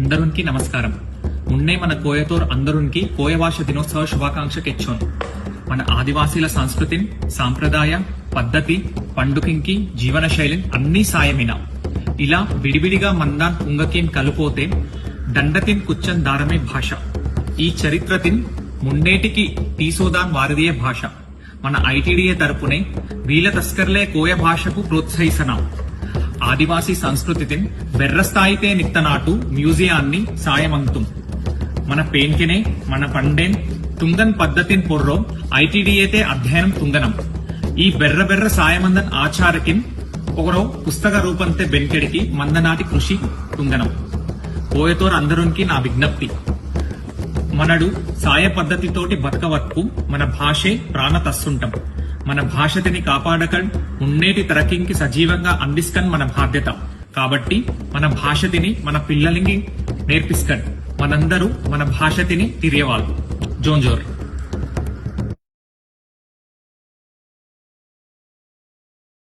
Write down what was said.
అందరునికి నమస్కారం. మున్నే మన కోయతోర్ అందరునికి కోయ భాష దినోత్సవ శుభాకాంక్ష కెచ్చోన్. మన ఆదివాసీల సంస్కృతిని సాంప్రదాయ పద్ధతి పండుకింకి జీవన శైలిని అన్ని సాయమిన. ఇలా విడివిడిగా మందాన్ పుంగకేం కలుపోతే దండతిన్ కుచ్చన్ దారమే భాష. ఈ చరిత్రతిన్ మున్నేటికి తీసోదాన్ వారదియే భాష. మన ఐటీడీఏ తరపునే వీల తస్కర్లే కోయ భాషకు ప్రోత్సహిస్తున్నాం ఆదివాసీ సంస్కృతితిన్ బెర్రస్థాయితే నిత్తనాటు మ్యూజియాన్ని సాయమంతుం. మన పేన్కినే మన పండేన్ తుంగన్ పద్ధతిన్ పొర్రో ఐటీడీఏతే అధ్యయనం తుంగనం. ఈ బెర్ర బెర్ర సాయమందన్ ఆచారకిన్ ఒకరో పుస్తక రూపంతే బెన్కెడికి మందనాటి కృషి తుంగనం. కోయతోర్ అందరునికి నా విజ్ఞప్తి. మనడు సాయ పద్ధతితోటి బతకవత్పు మన భాషే ప్రాణ తస్సుంటం మన భాషతిని కాపాడకన్ ఉన్నేటి తరకింకి సజీవంగా అందిస్కన్ మన బాధ్యత. కాబట్టి మన భాషతిని మన పిల్లలకి నేర్పిస్కన్. మనందరూ మన భాషతిని తిరియవాళ్ళు జోంజోర్